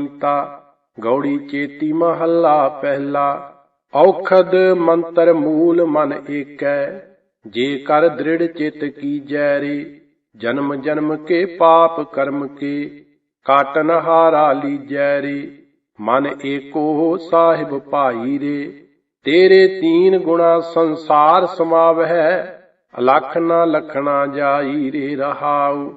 ਕੀਤਾ ਗੌੜੀ ਚੇਤੀ ਮਹੱਲਾ ਪਹਿਲਾ। ਔਖਦ ਮੰਤਰ ਮੂਲ ਮਨ ਏਕੈ, ਜੇ ਕਰ ਦ੍ਰਿੜ ਚਿਤ ਕੀਜੈ ਰੇ। ਜਨਮ ਜਨਮ ਕੇ ਪਾਪ ਕਰਮ ਕੇ, ਕਾਟਨ ਹਾਰਾ ਲੀਜੈ ਰੇ। ਮਨ ਏਕੋ ਸਾਹਿਬ ਭਾਈ ਰੇ। ਤੇਰੇ ਤੀਨ ਗੁਣਾ ਸੰਸਾਰ ਸਮਾਵਹਿ, ਅਲਖ ਨਾ ਲਖਣਾ ਜਾਈ ਰੇ ਰਹਾਉ।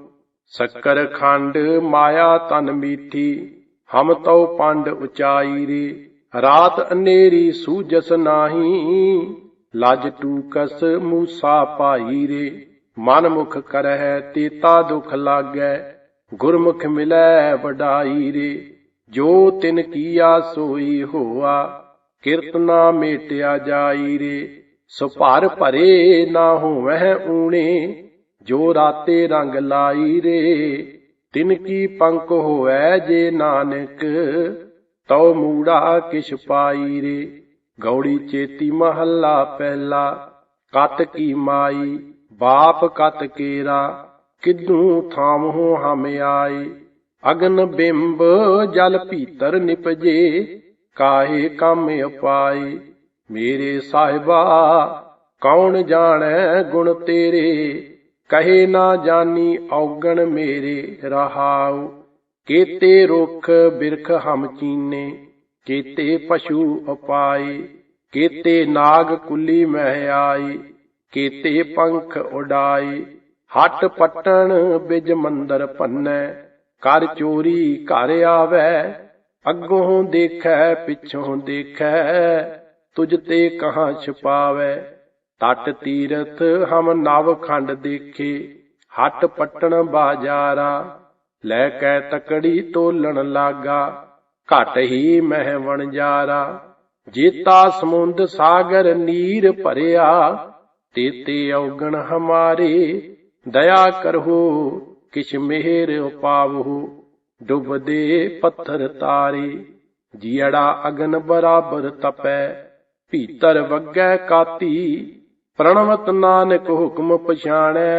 ਸ਼ੱਕਰ ਖੰਡ ਮਾਇਆ ਤਨ ਮੀਠੀ ਹਮ ਤਉ ਪੰਡ ਉਚਾਈ ਰੇ, ਰਾਤ ਅਨੇਰੀ ਸੂਜਸ ਨਾਹੀ, ਲਜ ਟੂਕਸ ਮੂਸਾ ਪਾਈ ਰੇ। ਮਨ ਮੁਖ ਕਰਹਿ ਤੇਤਾ ਦੁਖ ਲਾਗੈ, ਗੁਰਮੁਖ ਮਿਲੈ ਵਡਾਈ ਰੇ। ਜੋ ਤਿਨ ਕੀਆ ਸੋਈ ਹੋਆ ਕਿਰਤਨਾ ਮੇਟਿਆ ਜਾਈ ਰੇ। ਸੋ ਭਰੇ ਨਾ ਹੋਵਹਿ ਊਣੇ, ਜੋ ਰਾਤੇ ਰੰਗ ਲਾਈ ਰੇ। ਤਿਨ ਕੀ ਪੰਕ ਹੋਵੈ ਜੇ ਨਾਨਕ, ਤਉ ਮੂੜਾ ਕਿਛ ਪਾਈ ਰੇ। ਗੌੜੀ ਚੇਤੀ ਮਹੱਲਾ ਪਹਿਲਾ, ਕਤ ਕੀ ਮਾਈ, ਬਾਪ ਕਤ ਕੇਰਾ। ਕਿਦੂ ਥਾਮਹੁ ਹਮ ਆਈ ਅਗਨ ਬਿੰਬ ਜਲ ਭੀਤਰ ਨਿਪਜੇ, ਕਾਹੇ ਕੰਮ ਅਪਾਈ ਮੇਰੇ ਸਾਹਿਬਾ, ਕੌਣ ਜਾਣੈ ਗੁਣ ਤੇਰੇ? ਕਹੇ ਨਾ ਜਾਣੀ ਔਗਣ ਮੇਰੇ ਰਹਾਉ, ਕੀਤੇ ਰੁਖ ਬਿਰਖ ਹਮ ਚੀਨੇ, ਕੀਤੇ ਪਸ਼ੂ ਅਪਾਈ ਕੀਤੇ ਨਾਗ ਕੁੱਲੀ ਮਹਿ ਆਏ, ਕੀਤੇ ਪੰਖ ਉਡਾਏ, ਹੱਟ ਪਟਣ ਬਿਜ ਮੰਦਰ ਪੰਨੈ, ਕਰ ਚੋਰੀ ਘਰ ਆਵੈ, ਅੱਗੋਂ ਦੇਖੈ ਪਿੱਛੋਂ ਦੇਖੈ, ਤੁਝ ਤੇ ਕਹਾਂ ਛੁਪਾਵੈ। ਤਟ ਤੀਰਥ ਹਮ ਨਵ ਖੰਡ ਦੇਖੇ, ਹੱਟ ਪਟਣ ਬਾਜਾਰਾ, ਲੈ ਕੈ ਤਕੜੀ ਤੋਲਣ ਲਾਗਾ, ਘਟ ਹੀ ਮਹਿ ਵਣਜਾਰਾ। ਜੀਤਾ ਸਮੁੰਦ ਸਾਗਰ ਨੀਰ ਭਰਿਆ, ਤੇਤੇ ਔਗਣ ਹਮਾਰੇ, ਦਇਆ ਕਰਹੋ, ਕਿਛ ਮਿਹਰ ਉਪਾਵਹੁ, ਡੁੱਬਦੇ ਪੱਥਰ ਤਾਰੇ। ਜੀੜਾ ਅਗਨ ਬਰਾਬਰ ਤਪੈ, ਭੀਤਰ ਵਗੈ ਕਾਤੀ ਪ੍ਰਣਵਤ ਨਾਨਕ ਹੁਕਮ ਪਛਾਣੈ,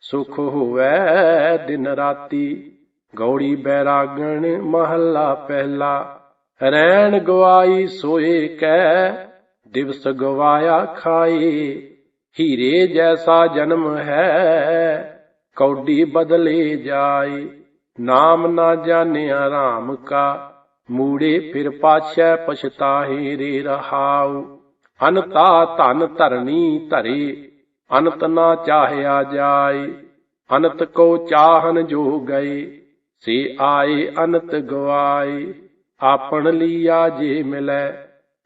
ਸੁਖ ਹੋਵੈ ਦਿਨ ਰਾਤੀ। ਗੌੜੀ ਬੈਰਾਗਣ ਮਹੱਲਾ ਪਹਿਲਾ, ਰੈਣ ਗਵਾਈ ਸੋਏ ਕੈ, ਦਿਵਸ ਗਵਾਇਆ ਖਾਏ ਹੀਰੇ ਜੈਸਾ ਜਨਮ ਹੈ, ਕੌਡੀ ਬਦਲੇ ਜਾਏ ਨਾਮ ਨਾ ਜਾਣਿਆ ਰਾਮ ਕਾ, ਮੂੜੇ ਫਿਰ ਪਾਛੈ ਪਛਤਾਹੇ ਰੇ ਰਹਾਉ। ਅਨਤਾ ਧਨ ਧਰਣੀ ਧਰੇ, ਅਨੰਤ ਨਾ ਚਾਹਿਆ ਜਾਏ, ਅਨੰਤ ਕੋ ਚਾਹਨ ਜੋ ਗਏ, ਸੇ ਆਏ ਅਨੰਤ ਗਵਾਏ, ਆਪਣ ਲੀਆ ਜੇ ਮਿਲੈ,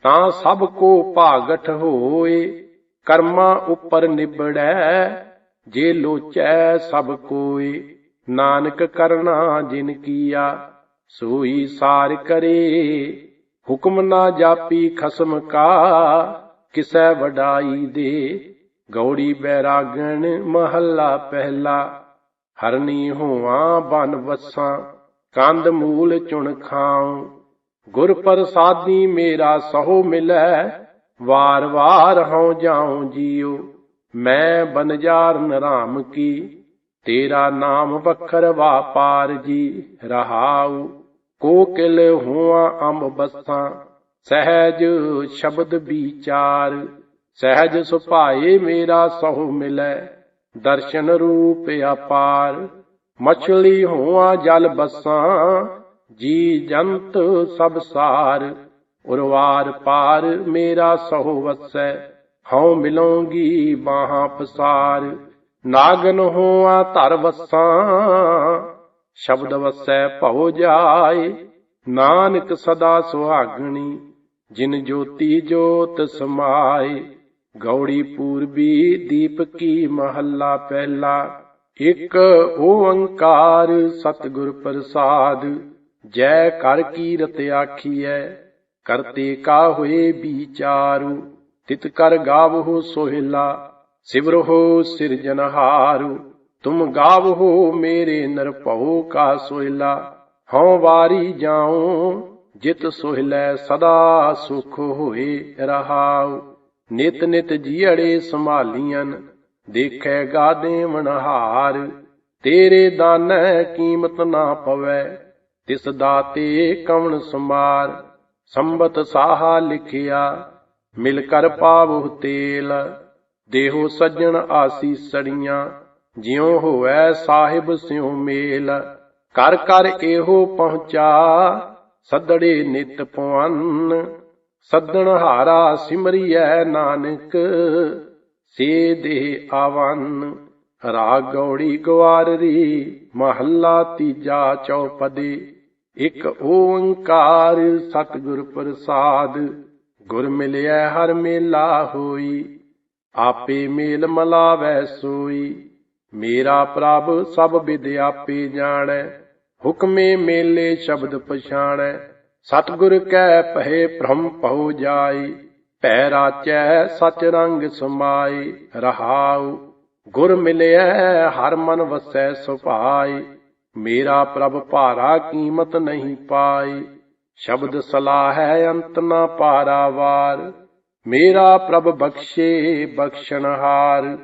ਤਾਂ ਸਭ ਕੋ ਭਾਗਠ ਹੋਏ, ਕਰਮਾਂ ਉਪਰ ਨਿਬੜੈ, ਜੇ ਲੋਚੈ ਸਭ ਕੋਏ, ਨਾਨਕ ਕਰਨਾ ਜਿਨ ਕੀਆ, ਸੋਈ ਸਾਰ ਕਰੇ। ਹੁਕਮ ਨਾ ਜਾਪੀ ਖਸਮ ਕਾ, ਕਿਸੈ ਵਡਾਈ ਦੇ? ਗੌੜੀ ਬੈਰਾਗਣ ਮਹੱਲਾ ਪਹਿਲਾ, ਹਰਨੀ ਹੋਵਾਂ ਬਨ ਵਸਾਂ ਕੰਦ ਮੂਲ ਚੁਣ ਖਾਉ। ਗੁਰ ਪ੍ਰਸਾਦੀ ਮੇਰਾ ਸਹੁ ਮਿਲੈ, ਵਾਰ ਵਾਰ ਹਉ ਜਾਉ ਜੀਉ। ਮੈਂ ਬਨਜਾਰ ਨਰਾਮ ਕੀ, ਤੇਰਾ ਨਾਮ ਵਖਰ ਵਾਪਾਰ ਜੀ ਰਹਾਉ। ਕੋਕਿਲ ਹੁਆ ਅੰਬ ਬਸਾਂ, ਸਹਿਜ ਸ਼ਬਦ ਵਿਚਾਰ। ਸਹਿਜ ਸੁਭਾਏ ਮੇਰਾ ਸਹੁ ਮਿਲੈ, ਦਰਸ਼ਨ ਰੂਪ ਅਪਾਰ। ਮਛਲੀ ਹੋਆ ਜਲ ਬਸਾਂ, ਜੀ ਜੰਤ ਸਭ ਸਾਰ। ਉਰਵਾਰ ਪਾਰ ਮੇਰਾ ਸਹੁ ਵਸੈ, ਹਉ ਮਿਲੋਂਗੀ ਬਾਹਾਂ ਪਸਾਰ। ਨਾਗਨ ਹੋਆ ਧਰ ਵਸਾਂ ਸ਼ਬਦ ਵਸੈ ਭਉ ਜਾਏ, ਨਾਨਕ ਸਦਾ ਸੁਹਾਗਣੀ, ਜਿਨ ਜੋਤੀ ਜੋਤ ਸਮਾਏ। ਗੌੜੀ ਪੂਰਬੀ ਦੀਪ ਕੀ ਮਹੱਲਾ ਪਹਿਲਾ, ਇਕ ਓੰਕਾਰ ਸਤਿਗੁਰ ਪ੍ਰਸਾਦ। ਜੈ ਕਰ ਕੀਰਤ ਆਖੀਐ, ਕਰਤੇ ਕਾ ਹੋਏ ਵਿਚਾਰੂ ਤਿਤ ਕਰ ਗਾਵਹੁ ਸੋਹਿਲਾ ਸਿਵਰਹੁ ਸਿਰਜਨਹਾਰੂ ਤੁਮ ਗਾਵਹੁ ਮੇਰੇ ਨਰਭਉ ਕਾ ਸੋਹਿਲਾ ਹਉ ਵਾਰੀ ਜਾਉ ਜਿਤ ਸੋਹਿਲੈ ਸਦਾ ਸੁਖ ਹੋਏ ਰਹਾਉ ਨਿਤ ਨਿਤ ਜੀੜੇ ਸੰਭਾਲੀਆਂ ਦੇਖੈ ਗਾਦੇ ਮਨਹਾਰ ਤੇਰੇ ਦਾਨੈ ਕੀਮਤ ਨਾ ਪਵੈ ਤਿਸ ਦਾਤੇ ਕਵਣ ਸਮਾਰ ਸੰਬਤ ਸਾਹਾ ਲਿਖਿਆ ਮਿਲ ਕਰ ਪਾਵਹੁ ਤੇਲ ਦੇਹੋ ਸੱਜਣ ਆਸੀ ਸੜੀਆਂ ਜਿਉ ਹੋਵੈ ਸਾਹਿਬ ਸਿਉ ਮੇਲ, ਕਰ ਕਰ ਇਹੋ ਪਹੁੰਚਾ, ਸੱਦੜੇ ਨਿਤ ਪਵਨ ਸੱਦਣ ਹਾਰਾ ਸਿਮਰਿਐ ਨਾਨਕ, ਸੇ ਦੇ ਆਵਨ, ਰਾਗ ਗੌੜੀ ਗਵਾਰਰੀ ਮਹੱਲਾ ਤੀਜਾ ਚੌਪਦੀ, ਇਕ ਓੰਕਾਰ ਸਤਿਗੁਰ ਪ੍ਰਸਾਦ, ਗੁਰ ਮਿਲਿਆ ਹਰ ਮੇਲਾ ਹੋਈ, ਆਪੇ ਮੇਲ ਮਲਾਵੈ ਸੋਈ। ਮੇਰਾ ਪ੍ਰਭ ਸਭ ਵਿਦ ਆਪੇ ਜਾਣੈ, ਹੁਕਮੇ ਮੇਲੇ ਸ਼ਬਦ ਪਛਾਣੈ। ਸਤਿਗੁਰ ਕੈ ਪਹੇ ਭ੍ਰਮ ਪਉ ਜਾਈ ਭੈ ਰਾਚੈ ਸਚ ਰੰਗ ਸਮਾਈ ਰਹਾਉ, ਗੁਰ ਮਿਲਿਆ ਹਰ ਮਨ ਵਸੈ ਸੁਭਾਈ ਮੇਰਾ ਪ੍ਰਭ ਭਾਰਾ ਕੀਮਤ ਨਹੀਂ ਪਾਈ ਸ਼ਬਦ ਸਲਾਹ ਹੈ ਅੰਤ ਨਾ ਪਾਰਾਵਾਰ। ਮੇਰਾ ਪ੍ਰਭ ਬਖਸ਼ੇ ਬਖਸ਼ਣਹਾਰ।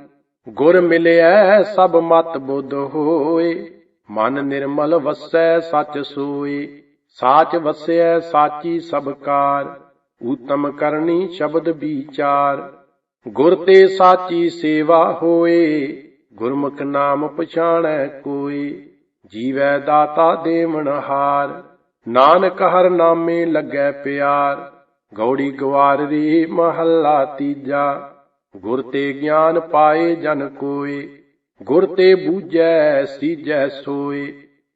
ਗੁਰ ਮਿਲਿਆ ਸਭ ਮਤ ਬੁੱਧ ਹੋਏ। ਮਨ ਨਿਰਮਲ ਵਸੈ, ਸਚ ਸੋਏ। ਸਾਚ ਵਸਿਐ, ਸਾਚੀ ਸਭ ਕਾਰ। ਊਤਮ ਕਰਨੀ ਸ਼ਬਦ ਵਿਚਾਰ। ਗੁਰ ਤੇ ਸਾਚੀ ਸੇਵਾ ਹੋਏ। ਗੁਰਮੁਖ ਨਾਮ ਪਛਾਣੈ ਕੋਈ। ਜੀਵੈ ਦਾਤਾ ਦੇਵਨ ਹਾਰ। ਨਾਨਕ ਹਰ ਨਾਮੇ ਲੱਗੈ ਪਿਆਰ। ਗੌੜੀ ਗਵਾਰਰੀ ਮਹੱਲਾ ਤੀਜਾ। ਗੁਰ ਤੇ ਗਿਆਨ ਪਾਏ ਜਨ ਕੋਏ, ਗੁਰ ਤੇ ਬੂਝੈ ਸੀਜੈ ਸੋਏ,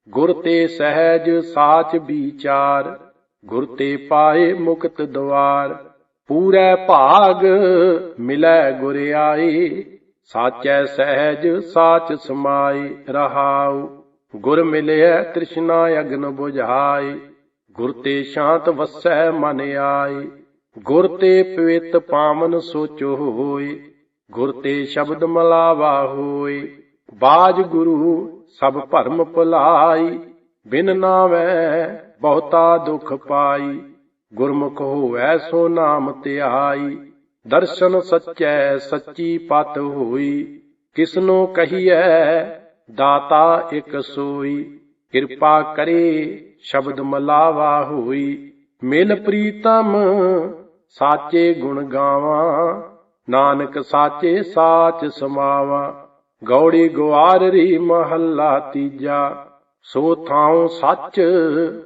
ਗੁਰ ਤੇ ਸਹਿਜ ਸਾਚ ਵਿਚਾਰ, ਗੁਰ ਤੇ ਪਾਏ ਮੁਕਤ ਦਵਾਰ, ਪੂਰੇ ਭਾਗ ਮਿਲੈ ਗੁਰ ਆਈ ਸਾਚੈ ਸਹਿਜ ਸਾਚ ਸਮਾਈ ਰਹਾਉ, ਗੁਰ ਮਿਲਿਆ ਤ੍ਰਿਸ਼ਨਾ ਅਗਨ 부ਝਾਈ ਗੁਰ ਤੇ ਸ਼ਾਂਤ ਵਸੈ ਮਨ ਆਏ। ਗੁਰ ਤੇ ਪਵਿੱਤ ਪਾਵਨ ਸੋਚੋ ਹੋਏ, ਗੁਰ ਤੇ ਸ਼ਬਦ ਮਲਾਵਾ ਹੋਏ। ਬਾਜ ਗੁਰੂ ਸਭ ਭਰਮ ਭੁਲਾਈ, ਬਿਨ ਨਾਵੈ ਬਹੁਤਾ ਦੁਖ ਪਾਈ। ਗੁਰਮੁਖ ਹੋਵੈ ਸੋ ਨਾਮ ਧਿਆਈ, ਦਰਸ਼ਨ ਸੱਚੈ ਸੱਚੀ ਪਤ ਹੋਈ। ਕਿਸਨੋ ਕਹੀਐ, ਦਾਤਾ ਇਕ ਸੋਈ। ਕਿਰਪਾ ਕਰੇ, ਸ਼ਬਦ ਮਲਾਵਾ ਹੋਈ। ਮਿਲ ਪ੍ਰੀਤਮ ਸਾਚੇ ਗੁਣ ਗਾਵਾਂ, ਨਾਨਕ ਸਾਚੇ ਸਾਚ ਸਮਾਵਾ। ਗੌੜੀ ਗਵਾਰਰੀ ਮਹੱਲਾ ਤੀਜਾ, ਸੋ ਥਾਉ ਸੱਚ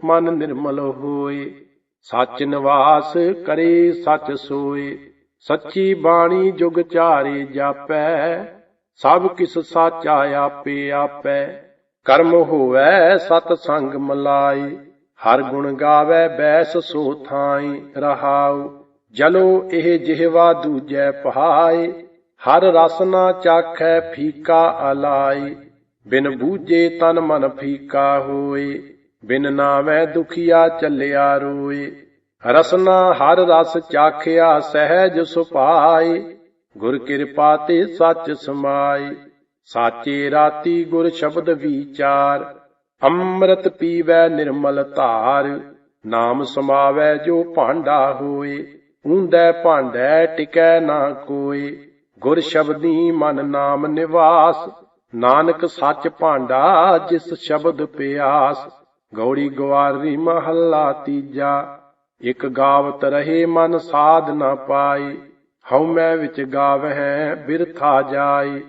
ਮਨ ਨਿਰਮਲ ਹੋਏ। ਸੱਚ ਨਿਵਾਸ ਕਰੇ ਸੱਚ ਸੋਏ, ਸੱਚੀ ਬਾਣੀ ਜੁਗ ਚਾਰੇ ਜਾਪੈ, ਸਭ ਕਿਸ ਸਾਚਾ ਆਪੇ ਆਪੈ। ਕਰਮ ਹੋਵੈ ਸਤ ਸੰਗ ਮਲਾਈ ਹਰ ਗੁਣ ਗਾਵੇ ਬੈਸ ਸੋ ਥਾਈ ਰਹਾਉ। ਜਲੋ ਇਹ ਜਿਹਵਾ ਦੂਜੈ ਪਹਾਏ, ਹਰ ਰਸਨਾ ਚਾਖੈ ਫੀਕਾ ਅਲਾਈ ਬਿਨ ਬੂਝੇ ਤਨ ਮਨ ਫੀਕਾ ਹੋਏ, ਬਿਨ ਨਾਵੇਂ ਦੁਖੀਆ ਚੱਲਿਆ ਰੋਏ। ਰਸਨਾ ਹਰ ਰਸ ਚਾਖਿਆ ਸਹਿਜ ਸੁਪਾਈ ਗੁਰ ਕਿਰਪਾ ਤੇ ਸੱਚ ਸਮਾਈ ਸਾਚੇ ਰਾਤੀ ਗੁਰ ਸ਼ਬਦ ਵਿਚਾਰ, ਅੰਮ੍ਰਿਤ ਪੀਵੈ ਨਿਰਮਲ ਧਾਰ। ਨਾਮ ਸਮਾਵੈ ਜੋ ਭਾਂਡਾ ਹੋਏ। ਉਂਦੈ ਭਾਂਡੈ ਟਿਕੈ ਨਾ ਕੋਈ। ਗੁਰ ਸ਼ਬਦੀ ਮਨ ਨਾਮ ਨਿਵਾਸ। ਨਾਨਕ ਸੱਚ ਭਾਂਡਾ ਜਿਸ ਸ਼ਬਦ ਪਿਆਸ। ਗੌੜੀ ਗਵਾਰੀ ਮਹੱਲਾ ਤੀਜਾ। ਇਕ ਗਾਵਤ ਰਹੇ ਮਨ ਸਾਧ ਨਾ ਪਾਈ। ਹਉ ਮੈਂ ਵਿੱਚ ਗਾਵਹਿ ਬਿਰਥਾ ਜਾਈ।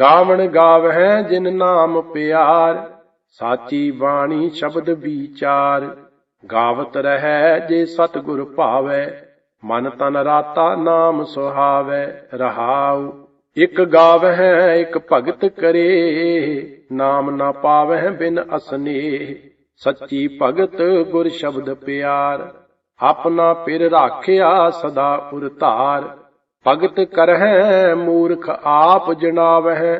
ਗਾਵਣ ਗਾਵਹਿ ਜਿਨ ਨਾਮ ਪਿਆਰ। ਸਾਚੀ ਬਾਣੀ ਸ਼ਬਦ ਵਿਚਾਰ। ਗਾਵਤ ਰਹੈ ਜੇ ਸਤਿਗੁਰ ਭਾਵੈ। ਮਨ ਤਨ ਰਾਤਾ ਨਾਮ ਸੁਹਾਵੈ, ਰਹਾਉ। ਇਕ ਗਾਵਹਿ, ਇਕ ਭਗਤ ਕਰੇ, ਨਾਮ ਨਾ ਪਾਵਹਿ ਬਿਨ ਅਸਨੇ। ਸੱਚੀ ਭਗਤ ਗੁਰ ਸ਼ਬਦ ਪਿਆਰ, ਆਪਣਾ ਪਿਰ ਰਾਖਿਆ ਸਦਾ ਉਰ ਧਾਰ ਭਗਤ ਕਰਹਿ, ਮੂਰਖ ਆਪ ਜਣਾਵਹਿ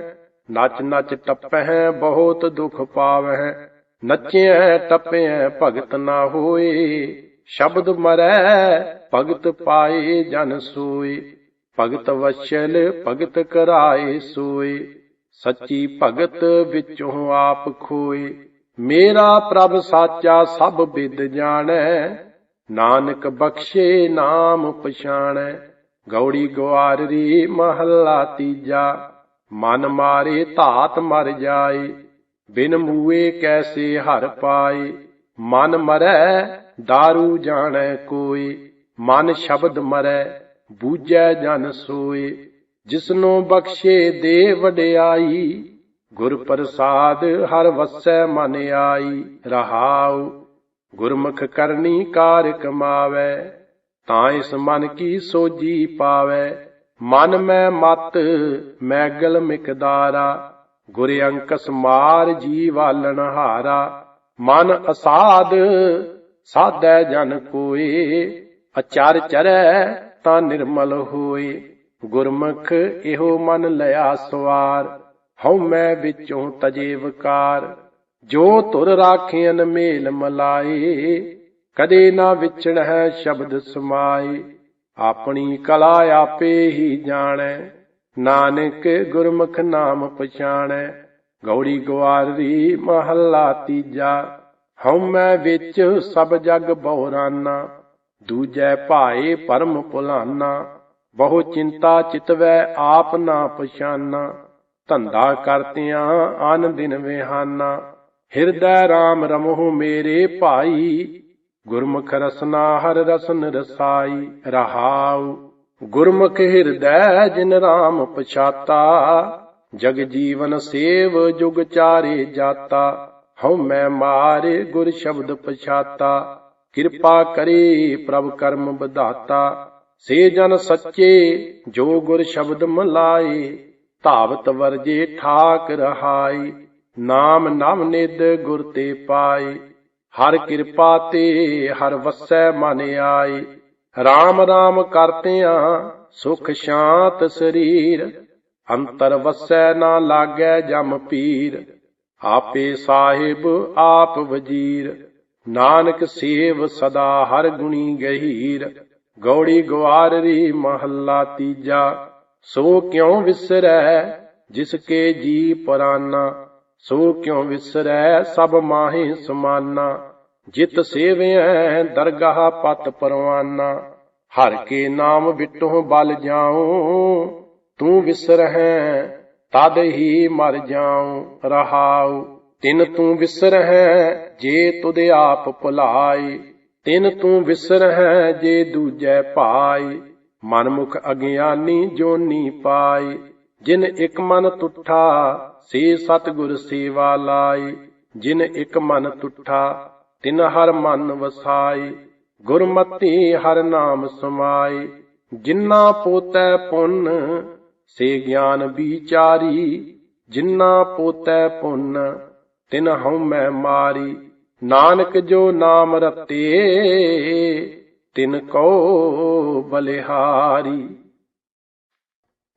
ਨਚ ਨਚ ਟੱਪਹਿ, ਬਹੁਤ ਦੁਖ ਪਾਵਹਿ। ਨਚਿਐ, ਟੱਪਿਐ, ਭਗਤ ਨਾ ਹੋਏ। ਸ਼ਬਦ ਮਰੈ, ਭਗਤ ਪਾਏ ਜਨ ਸੋਏ। ਭਗਤ ਵਛਲ ਭਗਤ ਕਰਾਏ ਸੋਏ। ਸੱਚੀ ਭਗਤ ਵਿੱਚੋਂ ਆਪ ਖੋਏ। ਮੇਰਾ ਪ੍ਰਭ ਸਾਚਾ ਸਭ ਵਿਦ ਜਾਣੈ। ਨਾਨਕ ਬਖਸ਼ੇ, ਨਾਮ ਪਛਾਣੈ। ਗੌੜੀ ਗਵਾਰਰੀ ਮਹੱਲਾ ਤੀਜਾ। ਮਨ ਮਾਰੇ ਧਾਤ ਮਰ ਜਾਏ। ਬਿਨ ਮੂਏ ਕੈਸੇ ਹਰ ਪਾਏ। ਮਨ ਮਰੈ दारू ਜਾਣੈ ਕੋਈ ਮਨ ਸ਼ਬਦ ਮਰੈ ਬੂਝੈ ਜਨ ਸੋਏ ਜਿਸਨੋ ਬਖਸ਼ੇ ਦੇ ਵਡਿਆਈ ਗੁਰ ਪ੍ਰਸਾਦ ਹਰ ਵਸੈ ਮਨ ਆਈ ਰਹਾਉ ਗੁਰਮੁਖ ਕਰਨੀ ਕਾਰ ਕਮਾਵੈ ਤਾਂ ਇਸ ਮਨ ਕੀ ਸੋਜੀ ਪਾਵੈ ਮਨ ਮੈਂ ਮਤ ਮੈਗਲ ਮਿਕਦਾਰਾ ਗੁਰ ਅੰਕਸ ਮਾਰ ਜੀ ਵਾਲਣ ਹਾਰਾ ਮਨ ਅਸਾਦ ਸਾਧੈ ਜਨ ਕੋਏ ਅਚਰ ਚਰੈ ਤਾਂ ਨਿਰਮਲ ਹੋਏ ਗੁਰਮੁਖ ਇਹੋ ਮਨ ਲਿਆ ਸਵਾਰ, ਹਉ ਮੈਂ ਵਿੱਚੋਂ ਤਜੇ ਵਿਕਾਰ। ਜੋ ਤੁਰ ਰਾਖਿਆਨ ਮੇਲ ਮਲਾਏ ਕਦੇ ਨਾ ਵਿਚਣ ਹੈ ਸ਼ਬਦ ਸਮਾਏ ਆਪਣੀ ਕਲਾ ਆਪੇ ਹੀ ਜਾਣੈ, ਨਾਨਕ ਗੁਰਮੁਖ ਨਾਮ ਪਛਾਣੈ। ਗੌੜੀ ਗਵਾਰੀ ਮਹੱਲਾ ਤੀਜਾ। ਹਉ ਮੈਂ ਵਿੱਚ ਸਭ ਜਗ ਬਹੁਰਾਨਾ, ਦੂਜੈ ਭਾਏ ਪਰਮ ਭੁਲਾਨਾ ਬਹੁ ਚਿੰਤਾ ਚਿਤਵੈ ਆਪ ਨਾ ਪਛਾਨਾ, ਧੰਦਾ ਕਰਤਿਆਂ ਆਨ ਦਿਨ ਵਿਹਾਨਾ, ਹਿਰਦੈ RAM ਰਮਹੁ ਮੇਰੇ ਭਾਈ, ਗੁਰਮੁਖ ਰਸਨਾ ਹਰ ਰਸਨ ਰਸਾਈ ਰਹਾਉ, ਗੁਰਮੁਖ ਹਿਰਦੈ ਜਿਨ RAM ਪਛਾਤਾ, ਜਗ ਜੀਵਨ ਸੇਵ ਜੁਗ ਚਾਰੇ ਜਾਤਾ ਹਉ ਮੈਂ ਮਾਰੇ ਗੁਰ ਸ਼ਬਦ ਪਛਾਤਾ, ਕਿਰਪਾ ਕਰੇ ਪ੍ਰਭ ਕਰਮ ਵਧਾਤਾ। ਸੇ ਜਨ ਸੱਚੇ ਜੋ ਗੁਰ ਸ਼ਬਦ ਮਲਾਏ, ਧਾਵਤ ਵਰਜੇ ਠਾਕ ਰਹਾਈ ਨਾਮ ਨਵ ਨਿਦ ਗੁਰ ਤੇ ਪਾਏ, ਹਰ ਕਿਰਪਾ ਤੇ ਹਰ ਵਸੈ ਮਨ ਆਈ RAM RAM ਕਰਤਿਆਂ ਸੁਖ ਸ਼ਾਂਤ ਸਰੀਰ, ਅੰਤਰ ਵਸੈ ਨਾ ਲਾਗੈ ਜਮ ਪੀਰ। ਆਪੇ ਸਾਹਿਬ ਆਪ ਵਜੀਰ। ਨਾਨਕ ਸੇਵ ਸਦਾ ਹਰ ਗੁਣੀ ਗਹੀਰ। ਗੌੜੀ ਗਵਾਰਰੀ ਮਹੱਲਾ ਤੀਜਾ। ਸੋ ਕਿਉ ਵਿਸਰੈ ਜਿਸ ਕੇ ਜੀ ਪਰਾਨਾ? ਸੋ ਕਿਉ ਵਿਸਰੈ ਸਭ ਮਾਹੇ ਸਮਾਨਾ? ਜਿਤ ਸੇਵਿਐ ਦਰਗਾਹ ਪਤ ਪਰਵਾਨਾ। ਹਰ ਕੇ ਨਾਮ ਵਿਟੋ ਬਲ ਜਾਉ, ਤੂੰ ਵਿਸਰਹਿ ਤਦ ਹੀ ਮਰ ਜਾਉ, ਰਹਾਉ। ਤਿਨ ਤੂੰ ਵਿਸਰਹਿ, ਜੇ ਤੁਧ ਆਪ ਭੁਲਾਈ। ਤਿਨ ਤੂੰ ਵਿਸਰਹਿ, ਜੇ ਦੂਜੈ ਭਾਈ ਮਨਮੁਖ ਅਗਿਆਨੀ ਜੋਨੀ ਪਾਈ। ਜਿਨ ਇਕ ਮਨ ਤੁਠਾ, ਸੇ ਸਤਿਗੁਰ ਸੇਵਾ ਲਾਈ। ਜਿਨ ਇਕ ਮਨ ਤੁਠਾ, ਤਿਨ ਹਰ ਮਨ ਵਸਾਈ। ਗੁਰਮਤੀ ਹਰ ਨਾਮ ਸਮਾਈ। ਜਿਨ੍ਹਾਂ ਪੋਤੈ ਪੁੰਨ ਸੇ ਗਿਆਨ ਵਿਚਾਰੀ ਜਿਨ੍ਹਾਂ ਪੋਤੈ ਪੁੰਨ, ਤਿਨ ਹਉ ਮੈਂ ਮਾਰੀ। ਨਾਨਕ ਜੋ ਨਾਮ ਰਤੇ, ਤਿਨ ਕੋ ਬਲਿਹਾਰੀ।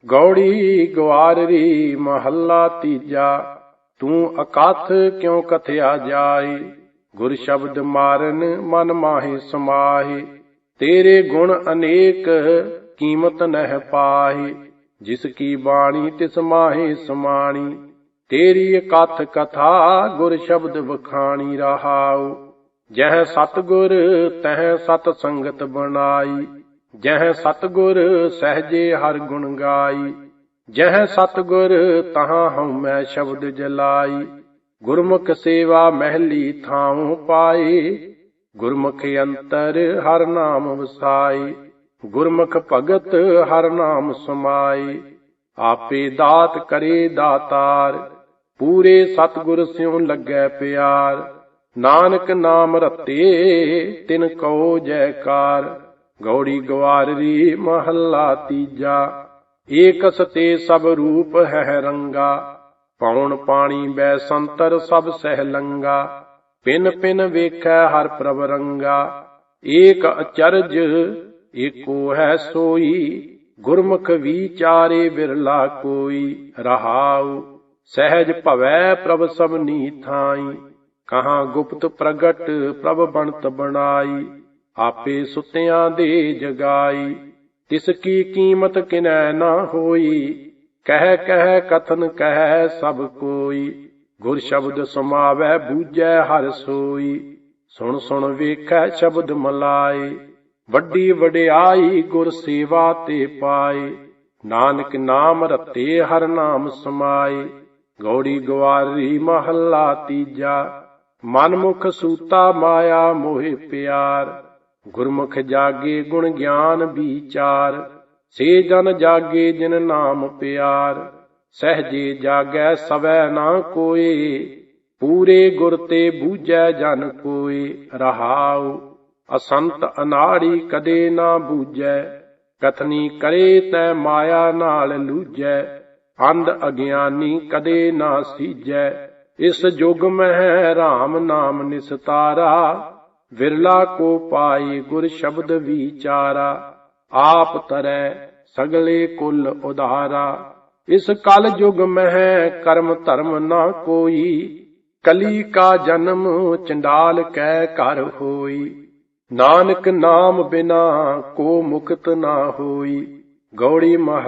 ਗੌੜੀ ਗਵਾਰਰੀ ਮਹੱਲਾ ਤੀਜਾ, ਤੂੰ ਅਕਥ ਕਿਉ ਕਥਿਆ ਜਾਏ? ਗੁਰ ਸ਼ਬਦ ਮਾਰਨ ਮਨ ਮਾਹੀ ਸਮਾਹੀ, ਤੇਰੇ ਗੁਣ ਅਨੇਕ ਕੀਮਤ ਨਹਿ ਪਾਹੀ। ਜਿਸ ਕੀ ਬਾਣੀ ਤਿਸ ਮਾਹੀ ਸਮਾਣੀ, ਤੇਰੀ ਕਥ ਕਥਾ ਗੁਰ ਸ਼ਬਦ ਵਖਾਣੀ ਰਹਾਉ। ਜਹ ਸਤਗੁਰ ਤਹ ਸਤ ਸੰਗਤ ਬਣਾਈ, ਜਹ ਸਤਗੁਰ ਸਹਜੇ ਹਰ ਗੁਣ ਗਾਈ। ਜਹ ਸਤਗੁਰ ਤਹਾਂ ਹਉ ਮੈਂ ਸ਼ਬਦ ਜਲਾਈ, ਗੁਰਮੁਖ ਸੇਵਾ ਮਹਿਲੀ ਥਾਉ ਪਾਏ। ਗੁਰਮੁਖ ਅੰਤਰ ਹਰ ਨਾਮ ਵਸਾਈ ਗੁਰਮੁਖ ਭਗਤ ਹਰ ਨਾਮ ਸਮਾਈ ਆਪੇ ਦਾਤ ਕਰੇ ਦਾਤਾਰ, ਪੂਰੇ ਸਤਗੁਰ ਸਿਉ ਲੱਗੈ ਪਿਆਰ। ਨਾਨਕ ਨਾਮ ਰਤੇ, ਤਿਨ ਕਉ ਜੈਕਾਰ। ਗੌੜੀ ਗਵਾਰਰੀ ਮਹੱਲਾ ਤੀਜਾ, ਏਕਸ ਤੇ ਸਭ ਰੂਪ ਹੈ ਰੰਗਾ। ਪੌਣ ਪਾਣੀ ਬੈ ਸੰਤਰ ਸਭ ਸਹਿ ਲੰਗਾ। ਪਿਨ ਪਿਨ ਵੇਖੈ ਹਰ ਪ੍ਰਭ ਰੰਗਾ। ਏਕ ਅਚਰਜ ਏਕੋ ਹੈ ਸੋਈ, ਗੁਰਮੁਖ ਵਿਚਾਰੇ ਬਿਰਲਾ ਕੋਈ, ਰਹਾਉ, ਸਹਿਜ ਭਵੈ ਪ੍ਰਭ ਸਭਨੀ ਥਾਈ, ਕਹਾ ਗੁਪਤ ਪ੍ਰਗਟ ਪ੍ਰਭ ਬਣਤ ਬਣਾਈ, ਆਪੇ ਸੁਤਿਆਂ ਦੇ ਜਗਾਈ, ਤਿਸ ਕੀ ਕੀਮਤ ਕਿਨੈ ਨਾ ਹੋਈ, ਕਹਿ ਕਹਿ ਕਥਨ ਕਹਿ ਸਭ ਕੋਈ, ਗੁਰ ਸ਼ਬਦ ਸਮਾਵੈ ਬੂਝੈ ਹਰ ਸੋਈ, ਸੁਣ ਸੁਣ ਵੇਖੈ ਸ਼ਬਦ ਮਲਾਏ ਵੱਡੀ ਵਡਿਆਈ ਗੁਰ ਸੇਵਾ ਤੇ ਪਾਏ। ਨਾਨਕ ਨਾਮ ਰਤੇ ਹਰ ਨਾਮ ਸਮਾਏ। ਗੌੜੀ ਗਵਾਰੀ ਮਹੱਲਾ ਤੀਜਾ। ਮਨਮੁਖ ਸੂਤਾ ਮਾਇਆ ਮੋਹਿ ਪਿਆਰ। ਗੁਰਮੁਖ ਜਾਗੇ ਗੁਣ ਗਿਆਨ ਵਿਚਾਰ। ਸੇ ਜਨ ਜਾਗੇ ਜਿਨ ਨਾਮ ਪਿਆਰ। ਸਹਜੇ ਜਾਗੈ ਸਵੈ ਨਾ ਕੋਏ। ਪੂਰੇ ਗੁਰ ਤੇ ਬੂਝੈ ਜਨ ਕੋਏ। ਰਹਾਉ ਅਸੰਤ ਅਨਾੜੀ ਕਦੇ ਨਾ ਬੂਝੈ, ਕਥਨੀ ਕਰੇ ਤੈ ਮਾਇਆ ਨਾਲ ਲੂਝੈ, ਅੰਧ ਅਗਿਆਨੀ ਕਦੇ ਨਾ ਸੀਜੈ ਇਸ ਜੁਗ ਮਹਿ RAM ਨਾਮ ਨਿਸਤਾਰਾ, ਵਿਰਲਾ ਕੋ ਪਾਈ ਗੁਰ ਸ਼ਬਦ ਵਿਚਾਰਾ, ਆਪ ਤਰੈ ਸਗਲੇ ਕੁਲ ਉਧਾਰਾ। ਇਸ ਕਲ ਯੁਗ ਮਹਿ ਕਰਮ ਧਰਮ ਨਾ ਕੋਈ, ਕਲੀ ਕਾ ਜਨਮ ਚੰਡਾਲ ਕੈ ਘਰ ਹੋਈ। ਨਾਨਕ ਨਾਮ ਬਿਨਾ ਕੋ ਮੁਕਤ ਨਾ ਹੋਈ ਗੌੜੀ ਮਹਲ